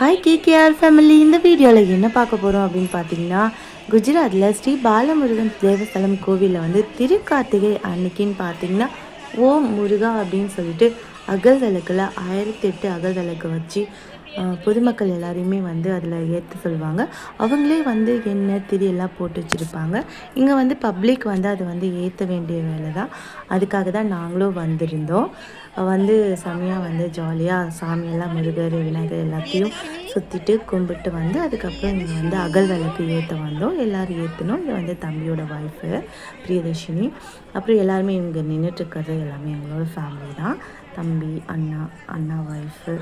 Hi KKR family இந்த வீடியோவில் என்ன பார்க்க போகிறோம் அப்படின்னு பார்த்தீங்கன்னா குஜராத்தில் ஸ்ரீ பாலமுருகன் தேவஸ்தலம் கோவிலில் வந்து திருக்கார்த்திகை அன்னைக்குன்னு பார்த்தீங்கன்னா ஓம் முருகா அப்படின்னு சொல்லிட்டு அகல் விளக்கில் ஆயிரத்தி எட்டு அகல் விளக்கு வச்சு பொதுமக்கள் எல்லாரையுமே வந்து அதில் ஏற்ற சொல்லுவாங்க அவங்களே வந்து எண்ணெய் திரி எல்லாம் போட்டு வச்சுருப்பாங்க. இங்கே வந்து பப்ளிக் வந்து அதை வந்து ஏற்ற வேண்டிய வேலை தான் அதுக்காக தான் நாங்களும் வந்திருந்தோம். வந்து செம்மையாக வந்து ஜாலியாக சாமியெல்லாம் முருகர் விநாயகர் எல்லாத்தையும் சுற்றிட்டு கும்பிட்டு வந்து அதுக்கப்புறம் இங்கே வந்து அகல் விளக்கு ஏற்ற வந்தோம். எல்லோரும் ஏற்றணும் இது வந்து தம்பியோட ஒய்ஃபு பிரியதர்ஷினி. அப்புறம் எல்லாருமே இங்கே நின்றுட்டு இருக்கிறது எல்லாமே எங்களோட ஃபேமிலி தான். தம்பி அண்ணா அண்ணா ஒய்ஃபு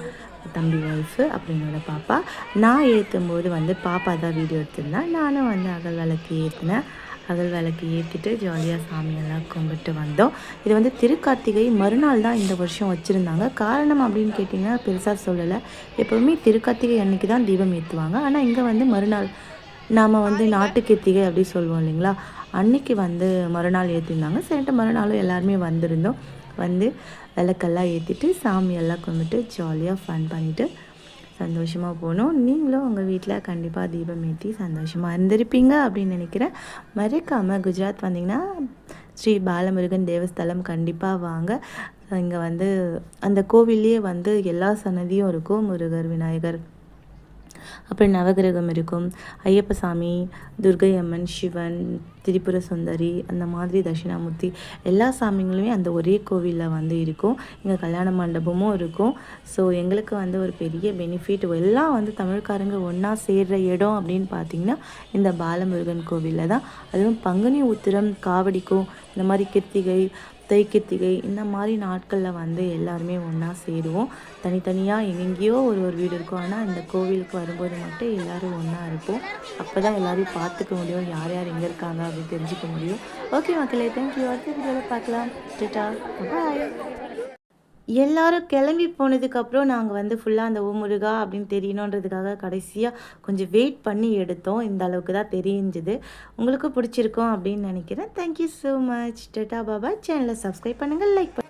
தம்பி ஒய்ஃபு அப்படின்னோட பாப்பா. நான் ஏற்றும் போது வந்து பாப்பா தான் வீடியோ எடுத்திருந்தேன் நானும் வந்து அகல் விளக்கு ஏற்றினேன் அகல் விளக்கு ஏற்றிட்டு ஜாலியாக சாமியெல்லாம் கும்பிட்டு வந்தோம். இது வந்து திருக்கார்த்திகை மறுநாள் தான் இந்த வருஷம் வச்சுருந்தாங்க. காரணம் அப்படின்னு கேட்டிங்கன்னா பெருசாக சொல்லலை. எப்போவுமே திருக்கார்த்திகை அன்னைக்கு தான் தீபம் ஏற்றுவாங்க ஆனால் இங்கே வந்து மறுநாள் நாம் வந்து நாட்டுக்கித்திகை அப்படி சொல்லுவோம் இல்லைங்களா? அன்னைக்கு வந்து மறுநாள் ஏற்றிருந்தாங்க சரின்ட்டு மறுநாளும் எல்லாருமே வந்திருந்தோம். வந்து விளக்கெல்லாம் ஏற்றிட்டு சாமியெல்லாம் கும்பிட்டு ஜாலியாக ஃபன் பண்ணிவிட்டு சந்தோஷமாக போகணும் நீங்களும் உங்கள் வீட்டில் கண்டிப்பாக தீபம் ஏற்றி சந்தோஷமாக இருந்திருப்பீங்க அப்படின்னு நினைக்கிறேன். மறக்காமல் குஜராத் வந்தீங்கன்னா ஸ்ரீ பாலமுருகன் தேவஸ்தலம் கண்டிப்பாக வாங்க. இங்கே வந்து அந்த கோவில்லையே வந்து எல்லா சன்னதியும் இருக்கும். முருகர் விநாயகர் அப்புறம் நவகிரகம் இருக்கும். ஐயப்ப சாமி துர்கை அம்மன் சிவன் திரிபுர சுந்தரி அந்த மாதிரி தட்சிணாமூர்த்தி எல்லா சாமிங்களுமே அந்த ஒரே கோவிலில் வந்து இருக்கும். இங்கே கல்யாண மண்டபமும் இருக்கும். ஸோ எங்களுக்கு வந்து ஒரு பெரிய பெனிஃபிட் எல்லாம் வந்து தமிழ்காரங்க ஒன்றா சேர்கிற இடம் அப்படின்னு பார்த்தீங்கன்னா இந்த பாலமுருகன் கோவிலில் தான். அதுவும் பங்குனி உத்திரம் காவடிக்கும் இந்த மாதிரி கிருத்திகை தைக்கிருத்திகை இந்த மாதிரி நாட்களில் வந்து எல்லாருமே ஒன்றா சேருவோம். தனித்தனியாக எங்கெங்கேயோ ஒரு ஒரு வீடு இருக்கும். ஆனால் இந்த கோவிலுக்கு வரும்போது மட்டும் எல்லோரும் ஒன்றா இருப்போம். அப்போ தான் எல்லோரையும் பார்த்துக்க முடியும். யார் யார் எங்கே இருக்காங்க அப்படின்னு தெரிஞ்சுக்க முடியும். ஓகே மக்களே தேங்க்யூ அடுத்த வீடியோவில் பார்க்கலாம். டேட்டா. பாய் எல்லாரும் கிளம்பி போனதுக்கப்புறம் நாங்கள் வந்து ஃபுல்லாக அந்த முருகா அப்படின்னு தெரியணுன்றதுக்காக கடைசியாக கொஞ்சம் வெயிட் பண்ணி எடுத்தோம். இந்த அளவுக்கு தான் தெரிஞ்சுது. உங்களுக்கு பிடிச்சிருக்கோம் அப்படின்னு நினைக்கிறேன். Thank you so much data Baba சேனலை சப்ஸ்கிரைப் பண்ணுங்கள் லைக்